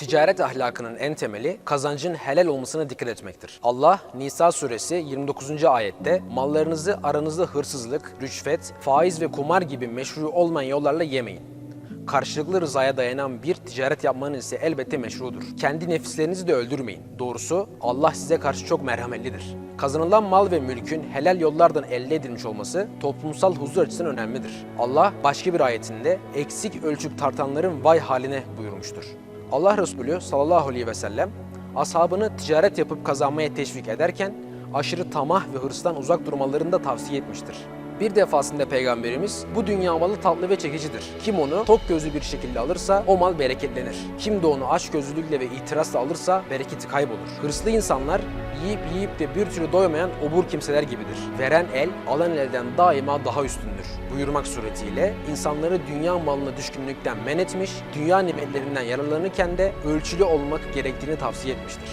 Ticaret ahlakının en temeli kazancın helal olmasına dikkat etmektir. Allah Nisa suresi 29. ayette mallarınızı aranızda hırsızlık, rüşvet, faiz ve kumar gibi meşru olmayan yollarla yemeyin. Karşılıklı rızaya dayanan bir ticaret yapmanız ise elbette meşrudur. Kendi nefislerinizi de öldürmeyin. Doğrusu Allah size karşı çok merhametlidir. Kazanılan mal ve mülkün helal yollardan elde edilmiş olması toplumsal huzur açısından önemlidir. Allah başka bir ayetinde eksik ölçüp tartanların vay haline buyurmuştur. Allah Resulü sallallahu aleyhi ve sellem ashabını ticaret yapıp kazanmaya teşvik ederken aşırı tamah ve hırstan uzak durmalarını da tavsiye etmiştir. Bir defasında peygamberimiz bu dünya malı tatlı ve çekicidir. Kim onu tok gözlü bir şekilde alırsa o mal bereketlenir. Kim de onu aç gözlülükle ve itirazla alırsa bereketi kaybolur. Hırslı insanlar yiyip yiyip de bir türlü doymayan obur kimseler gibidir. Veren el alan elden daima daha üstündür. Buyurmak suretiyle insanları dünya malına düşkünlükten men etmiş, dünya nimetlerinden yararlanırken de ölçülü olmak gerektiğini tavsiye etmiştir.